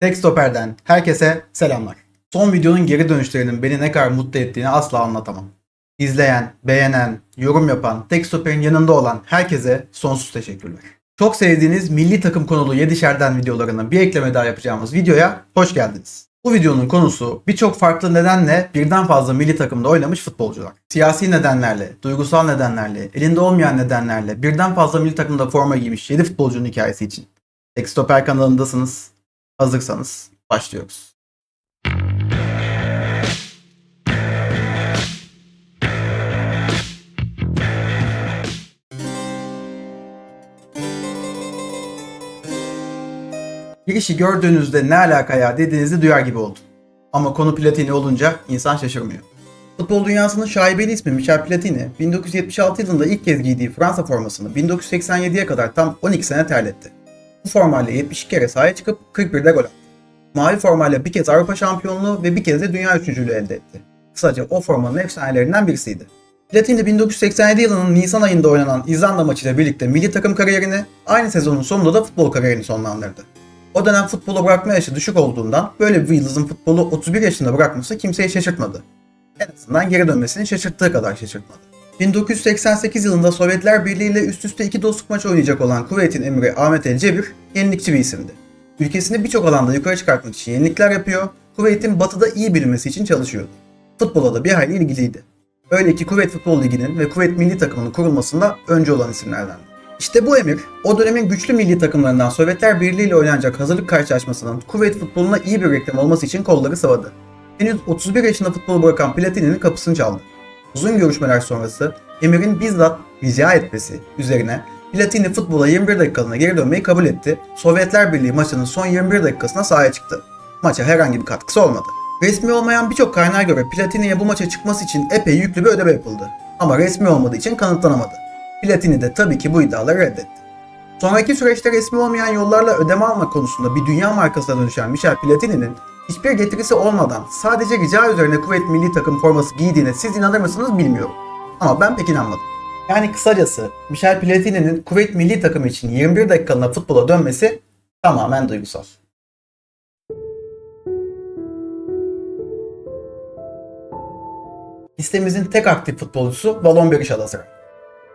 Tek Stoper'den herkese selamlar. Son videonun geri dönüşlerinin beni ne kadar mutlu ettiğini asla anlatamam. İzleyen, beğenen, yorum yapan, Tek Stoper'in yanında olan herkese sonsuz teşekkürler. Çok sevdiğiniz milli takım konulu 7'şerden videolarına bir ekleme daha yapacağımız videoya hoş geldiniz. Bu videonun konusu birçok farklı nedenle birden fazla milli takımda oynamış futbolcular. Siyasi nedenlerle, duygusal nedenlerle, elinde olmayan nedenlerle birden fazla milli takımda forma giymiş 7 futbolcunun hikayesi için. Tek Stoper kanalındasınız. Hazırsanız başlıyoruz. Bir işi gördüğünüzde ne alaka ya dediğinizi duyar gibi oldum. Ama konu Platini olunca insan şaşırmıyor. Futbol dünyasının şaibeli ismi Michel Platini, 1976 yılında ilk kez giydiği Fransa formasını 1987'ye kadar tam 12 sene terletti. Bu formayla 72 kere sahaya çıkıp 41'de gol attı. Mavi formayla bir kez Avrupa şampiyonluğu ve bir kez de dünya üçüncülüğü elde etti. Kısaca o formanın efsanelerinden birisiydi. Platini 1987 yılının Nisan ayında oynanan İzlanda maçıyla birlikte milli takım kariyerini, aynı sezonun sonunda da futbol kariyerini sonlandırdı. O dönem futbolu bırakma yaşı düşük olduğundan böyle bir yıldızın futbolu 31 yaşında bırakması kimseyi şaşırtmadı. En azından geri dönmesini şaşırttığı kadar şaşırtmadı. 1988 yılında Sovyetler Birliği ile üst üste iki dostluk maçı oynayacak olan Kuveyt'in emiri Ahmet El Cebir, yenilikçi bir isimdi. Ülkesini birçok alanda yukarı çıkartmak için yenilikler yapıyor, Kuveyt'in batıda iyi bilinmesi için çalışıyordu. Futbola da bir hayli ilgiliydi. Öyle ki Kuveyt Futbol Ligi'nin ve Kuveyt milli takımının kurulmasında önce olan isimlerdendi. İşte bu emir, o dönemin güçlü milli takımlarından Sovyetler Birliği ile oynanacak hazırlık karşılaşmasının Kuveyt futboluna iyi bir reklam olması için kolları sıvadı. Henüz 31 yaşında futbolu bırakan Platini'nin kapısını çaldı. Uzun görüşmeler sonrası Emir'in bizzat rica etmesi üzerine Platini futbola 21 dakikalığına geri dönmeyi kabul etti. Sovyetler Birliği maçının son 21 dakikasına sahaya çıktı. Maça herhangi bir katkısı olmadı. Resmi olmayan birçok kaynağa göre Platini'ye bu maça çıkması için epey yüklü bir ödeme yapıldı. Ama resmi olmadığı için kanıtlanamadı. Platini de tabii ki bu iddiaları reddetti. Sonraki süreçte resmi olmayan yollarla ödeme alma konusunda bir dünya markasına dönüşen Michel Platini'nin hiçbir getirisi olmadan sadece rica üzerine Kuveyt milli takım forması giydiğine siz inanır mısınız bilmiyorum. Ama ben pek inanmadım. Yani kısacası Michel Platini'nin Kuveyt milli takımı için 21 dakikalığına futbola dönmesi tamamen duygusal. Listemizin tek aktif futbolcusu Valon Berisha Lazar.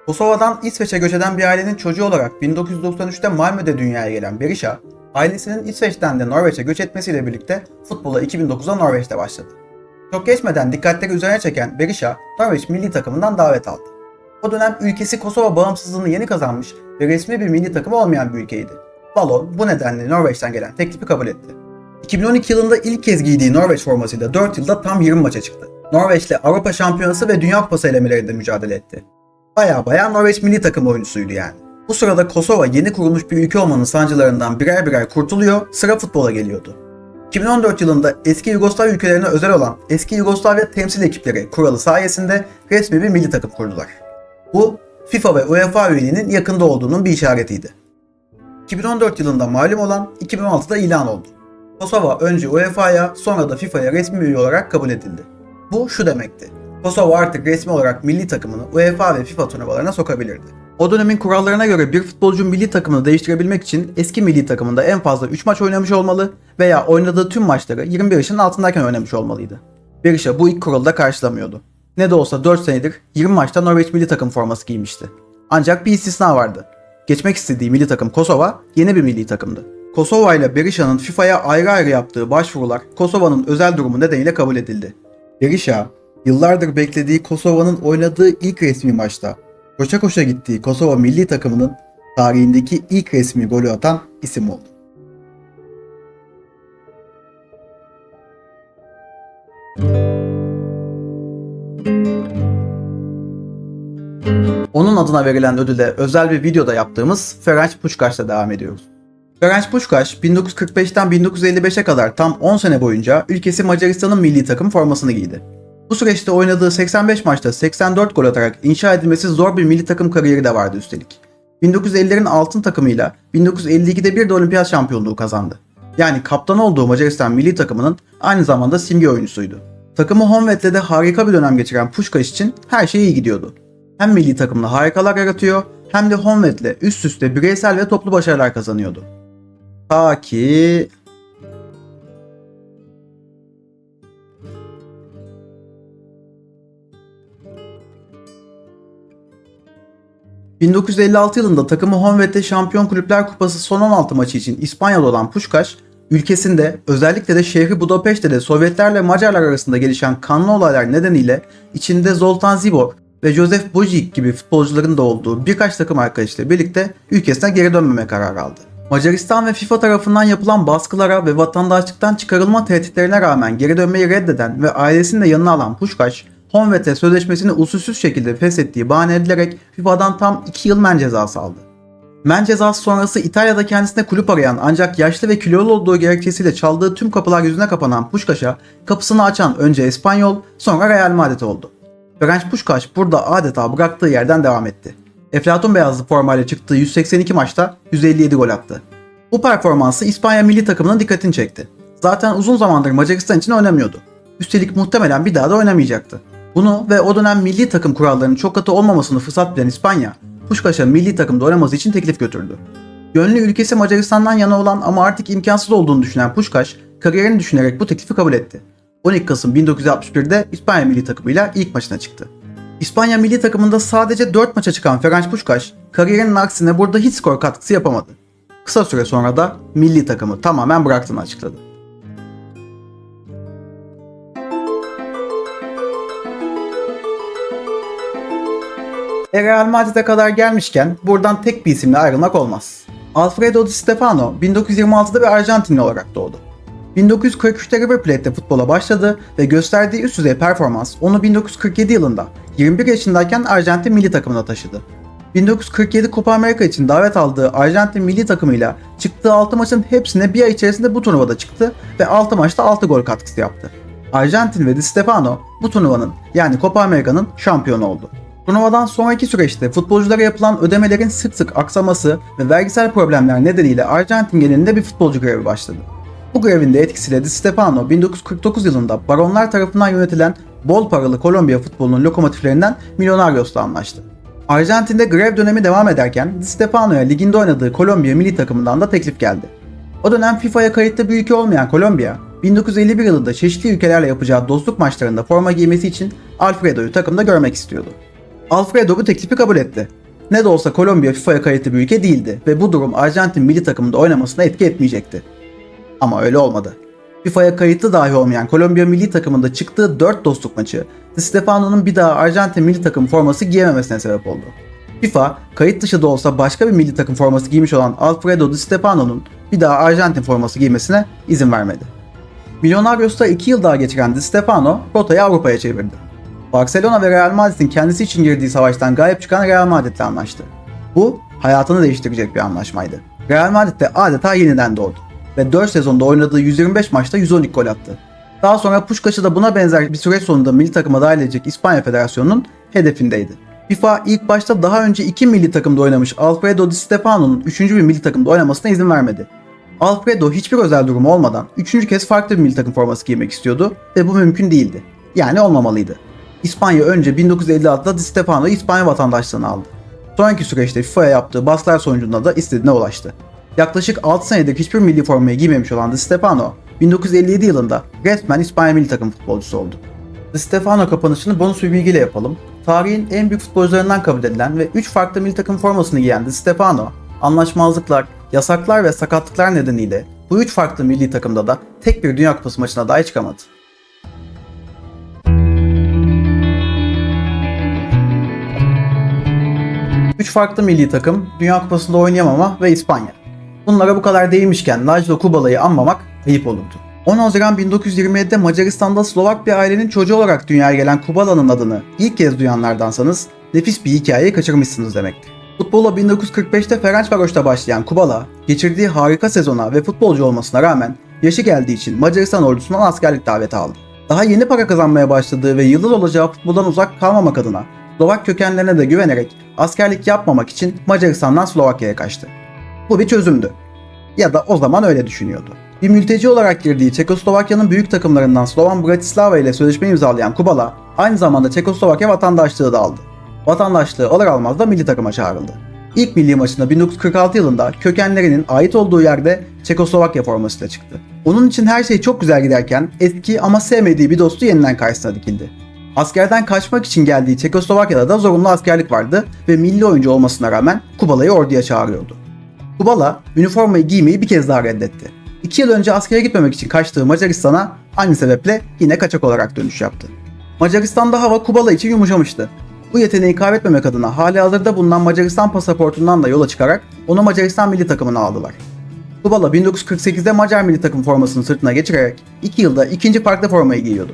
Kosova'dan İsveç'e göç eden bir ailenin çocuğu olarak 1993'te Malmö'de dünyaya gelen Berisha, ailesinin İsveç'ten de Norveç'e göç etmesiyle birlikte futbola 2009'da Norveç'te başladı. Çok geçmeden dikkatleri üzerine çeken Berisha, Norveç milli takımından davet aldı. O dönem ülkesi Kosova bağımsızlığını yeni kazanmış ve resmi bir milli takımı olmayan bir ülkeydi. Valon bu nedenle Norveç'ten gelen teklifi kabul etti. 2012 yılında ilk kez giydiği Norveç formasıyla 4 yılda tam 20 maça çıktı. Norveç'le Avrupa Şampiyonası ve Dünya Kupası elemelerinde mücadele etti. Baya baya Norveç milli takım oyuncusuydu yani. Bu sırada Kosova yeni kurulmuş bir ülke olmanın sancılarından birer birer kurtuluyor, sıra futbola geliyordu. 2014 yılında eski Yugoslav ülkelerine özel olan eski Yugoslavya temsil ekipleri kuralı sayesinde resmi bir milli takım kurdular. Bu FIFA ve UEFA üyeliğinin yakında olduğunun bir işaretiydi. 2014 yılında malum olan 2016'da ilan oldu. Kosova önce UEFA'ya sonra da FIFA'ya resmi üye olarak kabul edildi. Bu şu demekti. Kosova artık resmi olarak milli takımını UEFA ve FIFA turnuvalarına sokabilirdi. O dönemin kurallarına göre bir futbolcu milli takımını değiştirebilmek için eski milli takımında en fazla 3 maç oynamış olmalı veya oynadığı tüm maçları 21 yaşının altındayken oynamış olmalıydı. Berisha bu ilk kuralı da karşılamıyordu. Ne de olsa 4 senedir 20 maçta Norveç milli takım forması giymişti. Ancak bir istisna vardı. Geçmek istediği milli takım Kosova yeni bir milli takımdı. Kosova ile Berisha'nın FIFA'ya ayrı ayrı yaptığı başvurular Kosova'nın özel durumu nedeniyle kabul edildi. Berisha, yıllardır beklediği Kosova'nın oynadığı ilk resmi maçta koşa koşa gittiği Kosova milli takımının tarihindeki ilk resmi golü atan isim oldu. Onun adına verilen ödüle özel bir videoda yaptığımız Ferenc Puskas'la devam ediyoruz. Ferenc Puskas 1945'ten 1955'e kadar tam 10 sene boyunca ülkesi Macaristan'ın milli takım formasını giydi. Bu süreçte oynadığı 85 maçta 84 gol atarak inşa edilmesi zor bir milli takım kariyeri de vardı üstelik. 1950'lerin altın takımıyla 1952'de bir de olimpiyat şampiyonluğu kazandı. Yani kaptan olduğu Macaristan milli takımının aynı zamanda simge oyuncusuydu. Takımı Honved'le de harika bir dönem geçiren Puskás için her şey iyi gidiyordu. Hem milli takımla harikalar yaratıyor hem de Honved'le üst üste bireysel ve toplu başarılar kazanıyordu. Ta ki 1956 yılında takımı Honved'de Şampiyon Kulüpler Kupası son 16 maçı için İspanya'da olan Puskás, ülkesinde özellikle de şehri Budapeşte de Sovyetlerle Macarlar arasında gelişen kanlı olaylar nedeniyle içinde Zoltan Zibor ve Josef Bojic gibi futbolcuların da olduğu birkaç takım arkadaşıyla birlikte ülkesine geri dönmeme kararı aldı. Macaristan ve FIFA tarafından yapılan baskılara ve vatandaşlıktan çıkarılma tehditlerine rağmen geri dönmeyi reddeden ve ailesini de yanına alan Puskás, Honved'e sözleşmesini usulsüz şekilde feshettiği bahane edilerek FIFA'dan tam 2 yıl men cezası aldı. Men cezası sonrası İtalya'da kendisine kulüp arayan ancak yaşlı ve kilolu olduğu gerekçesiyle çaldığı tüm kapılar yüzüne kapanan Puskás'a kapısını açan önce İspanyol sonra Real Madrid oldu. Ferenc Puskás burada adeta bıraktığı yerden devam etti. Eflatun beyazlı formayla çıktığı 182 maçta 157 gol attı. Bu performansı İspanya milli takımının dikkatini çekti. Zaten uzun zamandır Macaristan için oynamıyordu. Üstelik muhtemelen bir daha da oynamayacaktı. Bunu ve o dönem milli takım kurallarının çok katı olmamasını fırsat bilen İspanya, Puskás'a milli takımda oynaması için teklif götürdü. Gönlü ülkesi Macaristan'dan yana olan ama artık imkansız olduğunu düşünen Puskás, kariyerini düşünerek bu teklifi kabul etti. 12 Kasım 1961'de İspanya milli takımıyla ilk maçına çıktı. İspanya milli takımında sadece 4 maça çıkan Ferenc Puskás, kariyerinin aksine burada hiç skor katkısı yapamadı. Kısa süre sonra da milli takımı tamamen bıraktığını açıkladı. E Real Madrid'e kadar gelmişken buradan tek bir isimle ayrılmak olmaz. Alfredo Di Stefano 1926'da bir Arjantinli olarak doğdu. 1943'te River Plate'de futbola başladı ve gösterdiği üst düzey performans onu 1947 yılında 21 yaşındayken Arjantin milli takımına taşıdı. 1947 Copa America için davet aldığı Arjantin milli takımıyla çıktığı 6 maçın hepsine bir ay içerisinde bu turnuvada çıktı ve 6 maçta 6 gol katkısı yaptı. Arjantin ve Di Stefano bu turnuvanın yani Copa America'nın şampiyonu oldu. Turnuvadan sonraki süreçte futbolculara yapılan ödemelerin sık sık aksaması ve vergisel problemler nedeniyle Arjantin genelinde bir futbolcu grevi başladı. Bu grevin de etkisiyle Di Stefano 1949 yılında baronlar tarafından yönetilen bol paralı Kolombiya futbolunun lokomotiflerinden Millonarios'la anlaştı. Arjantin'de grev dönemi devam ederken Di Stefano'ya liginde oynadığı Kolombiya milli takımından da teklif geldi. O dönem FIFA'ya kayıtlı bir ülke olmayan Kolombiya, 1951 yılında çeşitli ülkelerle yapacağı dostluk maçlarında forma giymesi için Alfredo'yu takımda görmek istiyordu. Alfredo bu teklifi kabul etti. Ne de olsa Kolombiya FIFA'ya kayıtlı bir ülke değildi ve bu durum Arjantin milli takımında oynamasına etki etmeyecekti. Ama öyle olmadı. FIFA'ya kayıtlı dahi olmayan Kolombiya milli takımında çıktığı 4 dostluk maçı Di Stefano'nun bir daha Arjantin milli takım forması giyememesine sebep oldu. FIFA, kayıt dışı da olsa başka bir milli takım forması giymiş olan Alfredo Di Stefano'nun bir daha Arjantin forması giymesine izin vermedi. Milyonarios'ta 2 yıl daha geçiren Di Stefano, rotayı Avrupa'ya çevirdi. Barcelona ve Real Madrid'in kendisi için girdiği savaştan galip çıkan Real Madrid'le anlaştı. Bu, hayatını değiştirecek bir anlaşmaydı. Real Madrid de adeta yeniden doğdu ve 4 sezonda oynadığı 125 maçta 112 gol attı. Daha sonra Puskás'ı da buna benzer bir süreç sonunda milli takıma dahil edecek İspanya Federasyonu'nun hedefindeydi. FIFA ilk başta daha önce iki milli takımda oynamış Alfredo Di Stefano'nun 3. bir milli takımda oynamasına izin vermedi. Alfredo hiçbir özel durumu olmadan 3. kez farklı bir milli takım forması giymek istiyordu ve bu mümkün değildi. Yani olmamalıydı. İspanya önce 1956'da Di Stefano'yu İspanya vatandaşlığını aldı. Sonraki süreçte FIFA'ya yaptığı baskılar sonucunda da istediğine ulaştı. Yaklaşık 6 senedir hiçbir milli formayı giymemiş olan Di Stefano, 1957 yılında resmen İspanya milli takım futbolcusu oldu. Di Stefano kapanışını bonus bir bilgiyle yapalım. Tarihin en büyük futbolcularından kabul edilen ve 3 farklı milli takım formasını giyen Di Stefano, anlaşmazlıklar, yasaklar ve sakatlıklar nedeniyle bu 3 farklı milli takımda da tek bir Dünya Kupası maçına dahi çıkamadı. Üç farklı milli takım, Dünya Kupası'nda oynayamama ve İspanya. Bunlara bu kadar değmişken Lajlo Kubala'yı anmamak ayıp olurdu. 10 Haziran 1927'de Macaristan'da Slovak bir ailenin çocuğu olarak dünyaya gelen Kubala'nın adını ilk kez duyanlardansanız nefis bir hikayeyi kaçırmışsınız demektir. Futbola 1945'te Ferencvaros'ta başlayan Kubala, geçirdiği harika sezona ve futbolcu olmasına rağmen yaşı geldiği için Macaristan ordusundan askerlik daveti aldı. Daha yeni para kazanmaya başladığı ve yıldız olacağı futboldan uzak kalmamak adına Slovak kökenlerine de güvenerek askerlik yapmamak için Macaristan'dan Slovakya'ya kaçtı. Bu bir çözümdü. Ya da o zaman öyle düşünüyordu. Bir mülteci olarak girdiği Çekoslovakya'nın büyük takımlarından Slovan Bratislava ile sözleşme imzalayan Kubala, aynı zamanda Çekoslovakya vatandaşlığı da aldı. Vatandaşlığı alır almaz da milli takıma çağrıldı. İlk milli maçında 1946 yılında kökenlerinin ait olduğu yerde Çekoslovakya formasıyla çıktı. Onun için her şey çok güzel giderken eski ama sevmediği bir dostu yeniden karşısına dikildi. Askerden kaçmak için geldiği Çekoslovakya'da da zorunlu askerlik vardı ve milli oyuncu olmasına rağmen Kubala'yı orduya çağırıyordu. Kubala üniformayı giymeyi bir kez daha reddetti. İki yıl önce askere gitmemek için kaçtığı Macaristan'a aynı sebeple yine kaçak olarak dönüş yaptı. Macaristan'da hava Kubala için yumuşamıştı. Bu yeteneği kaybetmemek adına hali hazırda bulunan Macaristan pasaportundan da yola çıkarak onu Macaristan milli takımına aldılar. Kubala 1948'de Macar milli takım formasını sırtına geçirerek 2 yılda ikinci farklı formayı giyiyordu.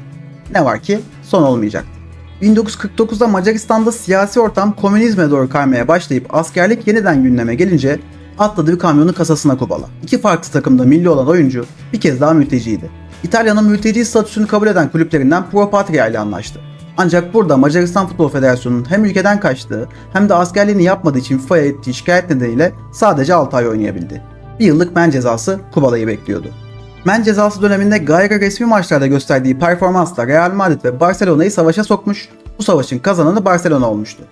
Ne var ki son olmayacaktı. 1949'da Macaristan'da siyasi ortam komünizme doğru kaymaya başlayıp askerlik yeniden gündeme gelince atladığı kamyonun kasasına Kubala. İki farklı takımda milli olan oyuncu bir kez daha mülteciydi. İtalya'nın mülteci statüsünü kabul eden kulüplerinden Pro Patria ile anlaştı. Ancak burada Macaristan Futbol Federasyonu'nun hem ülkeden kaçtığı hem de askerliğini yapmadığı için FIFA'ya ettiği şikayet nedeniyle sadece 6 ay oynayabildi. Bir yıllık men cezası Kubala'yı bekliyordu. Men cezası döneminde gayri resmi maçlarda gösterdiği performansla Real Madrid ve Barcelona'yı savaşa sokmuş, bu savaşın kazananı Barcelona olmuştu.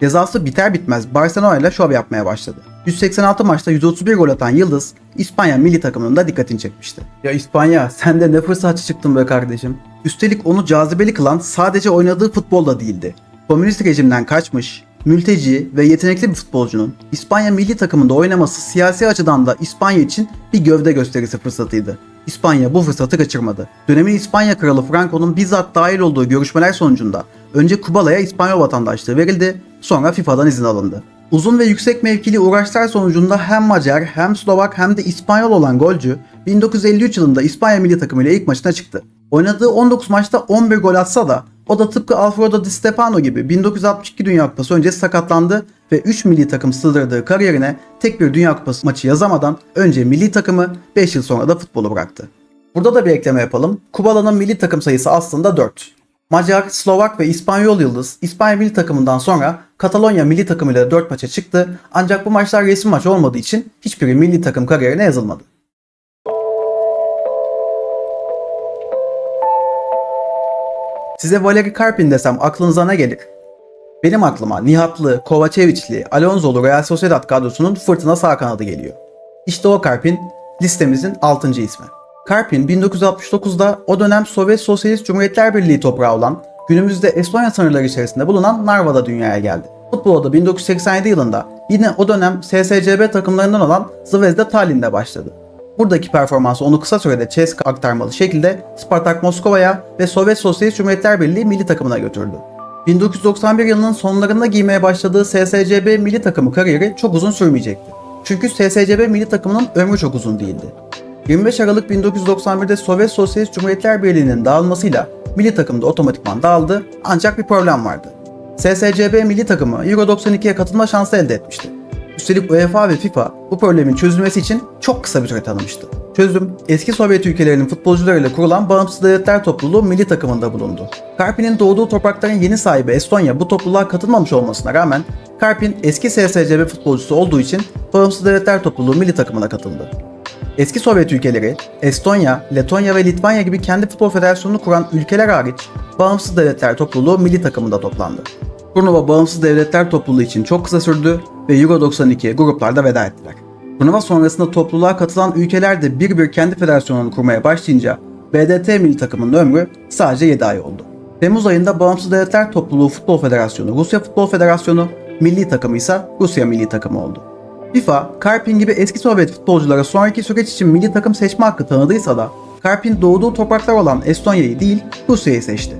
Cezası biter bitmez Barcelona ile şov yapmaya başladı. 186 maçta 131 gol atan Yıldız, İspanya milli takımının da dikkatini çekmişti. Ya İspanya sen de ne fırsatçı çıktın be kardeşim. Üstelik onu cazibeli kılan sadece oynadığı futbol da değildi. Komünist rejimden kaçmış, mülteci ve yetenekli bir futbolcunun İspanya milli takımında oynaması siyasi açıdan da İspanya için bir gövde gösterisi fırsatıydı. İspanya bu fırsatı kaçırmadı. Dönemin İspanya kralı Franco'nun bizzat dahil olduğu görüşmeler sonucunda önce Kubala'ya İspanyol vatandaşlığı verildi, sonra FIFA'dan izin alındı. Uzun ve yüksek mevkili uğraşlar sonucunda hem Macar hem Slovak hem de İspanyol olan golcü 1953 yılında İspanya milli takımıyla ilk maçına çıktı. Oynadığı 19 maçta 11 gol atsa da o da tıpkı Alfredo Di Stefano gibi 1962 Dünya Kupası öncesi sakatlandı ve 3 milli takım sığdırdığı kariyerine tek bir Dünya Kupası maçı yazamadan önce milli takımı 5 yıl sonra da futbolu bıraktı. Burada da bir ekleme yapalım. Kubala'nın milli takım sayısı aslında 4. Macar, Slovak ve İspanyol Yıldız İspanya milli takımından sonra Katalonya milli takımıyla 4 maça çıktı ancak bu maçlar resmi maç olmadığı için hiçbiri milli takım kariyerine yazılmadı. Size Valeri Karpin desem aklınıza ne gelir? Benim aklıma Nihatlı, Kovacevic'li, Alonso'lu Real Sociedad kadrosunun fırtına sağ kanadı geliyor. İşte o Karpin listemizin 6. ismi. Karpin 1969'da o dönem Sovyet Sosyalist Cumhuriyetler Birliği toprağı olan günümüzde Estonya sınırları içerisinde bulunan Narva'da dünyaya geldi. Futbolda 1987 yılında yine o dönem SSCB takımlarından olan Zvezda Tallinn'de başladı. Buradaki performansı onu kısa sürede CSKA aktarmalı şekilde Spartak Moskova'ya ve Sovyet Sosyalist Cumhuriyetler Birliği milli takımına götürdü. 1991 yılının sonlarında giymeye başladığı SSCB milli takımı kariyeri çok uzun sürmeyecekti. Çünkü SSCB milli takımının ömrü çok uzun değildi. 25 Aralık 1991'de Sovyet Sosyalist Cumhuriyetler Birliği'nin dağılmasıyla milli takım da otomatikman dağıldı ancak bir problem vardı. SSCB milli takımı Euro 92'ye katılma şansı elde etmişti. Üstelik UEFA ve FIFA bu problemin çözülmesi için çok kısa bir süre tanımıştı. Çözüm, eski Sovyet ülkelerinin futbolcularıyla kurulan Bağımsız Devletler Topluluğu milli takımında bulundu. Karpin'in doğduğu toprakların yeni sahibi Estonya bu topluluğa katılmamış olmasına rağmen Karpin eski SSCB futbolcusu olduğu için Bağımsız Devletler Topluluğu milli takımına katıldı. Eski Sovyet ülkeleri, Estonya, Letonya ve Litvanya gibi kendi futbol federasyonunu kuran ülkeler hariç Bağımsız Devletler Topluluğu milli takımında toplandı. Turnuva Bağımsız Devletler Topluluğu için çok kısa sürdü ve Euro 92'ye gruplarda veda ettiler. Turnuva sonrasında topluluğa katılan ülkeler de bir bir kendi federasyonunu kurmaya başlayınca BDT milli takımının ömrü sadece 7 ay oldu. Temmuz ayında Bağımsız Devletler Topluluğu Futbol Federasyonu, Rusya Futbol Federasyonu, milli takımı ise Rusya milli takımı oldu. FIFA, Karpin gibi eski Sovyet futbolculara sonraki süreç için milli takım seçme hakkı tanıdıysa da Karpin doğduğu topraklar olan Estonya'yı değil Rusya'yı seçti.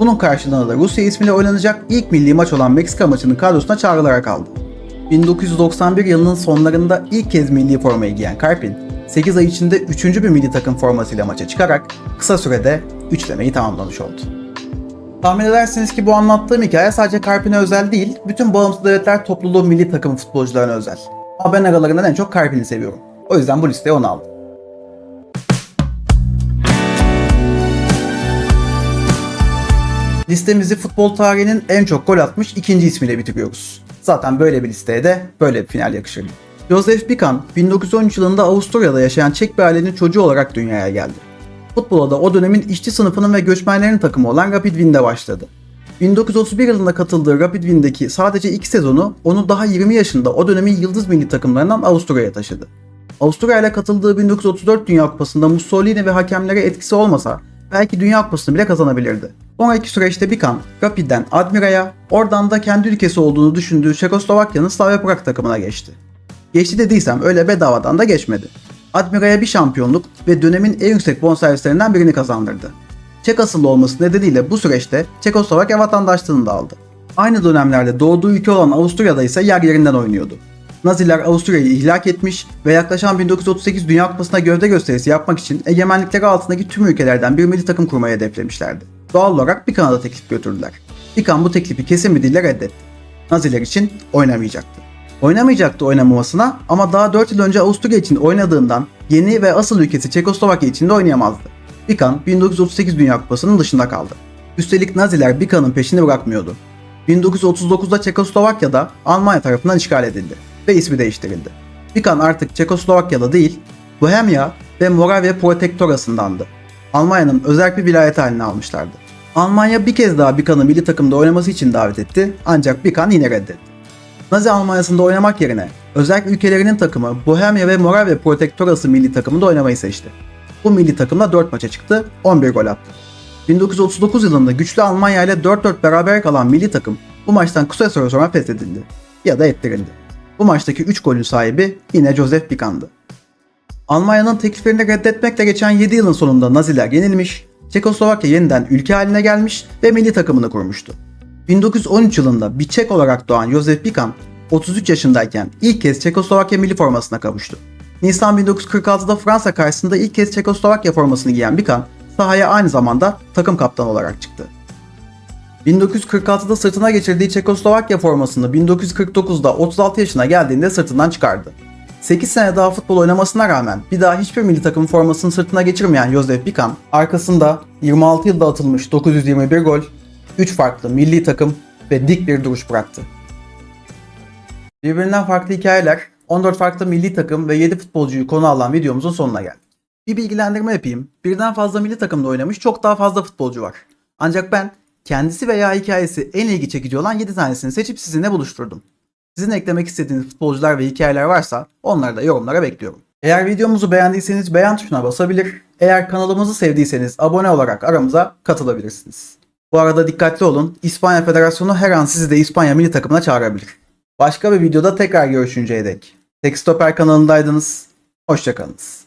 Bunun karşılığında da Rusya ismiyle oynanacak ilk milli maç olan Meksika maçının kadrosuna çağrılarak aldı. 1991 yılının sonlarında ilk kez milli formayı giyen Karpin, 8 ay içinde 3. bir milli takım formasıyla maça çıkarak kısa sürede üçlemeyi tamamlamış oldu. Tahmin edersiniz ki bu anlattığım hikaye sadece Karpin'e özel değil, bütün bağımsız devletler topluluğu milli takım futbolcularına özel. Ama ben aralarından en çok Karpin'i seviyorum. O yüzden bu listeye onu aldım. Listemizi futbol tarihinin en çok gol atmış ikinci ismiyle bitiriyoruz. Zaten böyle bir listeye de böyle bir final yakışırdı. Josef Bikan, 1913 yılında Avusturya'da yaşayan Çek bir ailenin çocuğu olarak dünyaya geldi. Futbola da o dönemin işçi sınıfının ve göçmenlerin takımı olan Rapid Wien'de başladı. 1931 yılında katıldığı Rapid Wien'deki sadece 2 sezonu onu daha 20 yaşında o dönemin yıldız milli takımlarından Avusturya'ya taşıdı. Avusturya ile katıldığı 1934 Dünya Kupası'nda Mussolini ve hakemlere etkisi olmasa belki Dünya Kupası'nı bile kazanabilirdi. Sonraki süreçte Bikan, Rapid'den Admira'ya, oradan da kendi ülkesi olduğunu düşündüğü Çekoslovakya'nın Slavia Prag takımına geçti. Geçti dediysem öyle bedavadan da geçmedi. Admira'ya bir şampiyonluk ve dönemin en yüksek bonservislerinden birini kazandırdı. Çek asıllı olması nedeniyle bu süreçte Çekoslovakya vatandaşlığını da aldı. Aynı dönemlerde doğduğu ülke olan Avusturya'da ise yer yerinden oynuyordu. Naziler Avusturya'yı ihlak etmiş ve yaklaşan 1938 Dünya Kupası'na gövde gösterisi yapmak için egemenlikleri altındaki tüm ülkelerden bir milli takım kurmayı hedeflemişlerdi. Doğal olarak bir Kanada teklif götürdüler. Bikan bu teklifi kesin bir reddetti. Naziler için oynamayacaktı. Oynamayacaktı oynamamasına ama daha 4 yıl önce Avusturya için oynadığından yeni ve asıl ülkesi Çekoslovakya için de oynayamazdı. Bikan 1938 Dünya Kupası'nın dışında kaldı. Üstelik Naziler Bikan'ın peşini bırakmıyordu. 1939'da Çekoslovakya'da Almanya tarafından işgal edildi ve ismi değiştirildi. Bikan artık Çekoslovakya'da değil, Bohemya ve Moravya Protektorası'ndandı. Almanya'nın özel bir vilayeti haline almışlardı. Almanya bir kez daha Bikan'ı milli takımda oynaması için davet etti ancak Bikan yine reddetti. Nazi Almanya'sında oynamak yerine özel ülkelerinin takımı Bohemya ve Moravya Protektorası milli takımında oynamayı seçti. Bu milli takımda 4 maça çıktı, 11 gol attı. 1939 yılında güçlü Almanya ile 4-4 beraber kalan milli takım bu maçtan kısa süre sonra feshedildi ya da ettirildi. Bu maçtaki 3 golün sahibi yine Joseph Bikan'dı. Almanya'nın tekliflerini reddetmekle geçen 7 yılın sonunda Naziler yenilmiş, Çekoslovakya yeniden ülke haline gelmiş ve milli takımını kurmuştu. 1913 yılında bir Çek olarak doğan Josef Bikan, 33 yaşındayken ilk kez Çekoslovakya milli formasına kavuştu. Nisan 1946'da Fransa karşısında ilk kez Çekoslovakya formasını giyen Bikan, sahaya aynı zamanda takım kaptanı olarak çıktı. 1946'da sırtına geçirdiği Çekoslovakya formasını 1949'da 36 yaşına geldiğinde sırtından çıkardı. 8 sene daha futbol oynamasına rağmen bir daha hiçbir milli takım formasını sırtına geçirmeyen Josef Bikan, arkasında 26 yılda atılmış 921 gol, 3 farklı milli takım ve dik bir duruş bıraktı. Birbirinden farklı hikayeler, 14 farklı milli takım ve 7 futbolcuyu konu alan videomuzun sonuna geldik. Bir bilgilendirme yapayım. Birden fazla milli takımda oynamış çok daha fazla futbolcu var. Ancak ben kendisi veya hikayesi en ilgi çekici olan 7 tanesini seçip sizinle buluşturdum. Sizin eklemek istediğiniz futbolcular ve hikayeler varsa onları da yorumlara bekliyorum. Eğer videomuzu beğendiyseniz beğen tuşuna basabilir, eğer kanalımızı sevdiyseniz abone olarak aramıza katılabilirsiniz. Bu arada dikkatli olun, İspanya Federasyonu her an sizi de İspanya milli takımına çağırabilir. Başka bir videoda tekrar görüşünceye dek. Tek Stoper kanalındaydınız. Hoşçakalınız.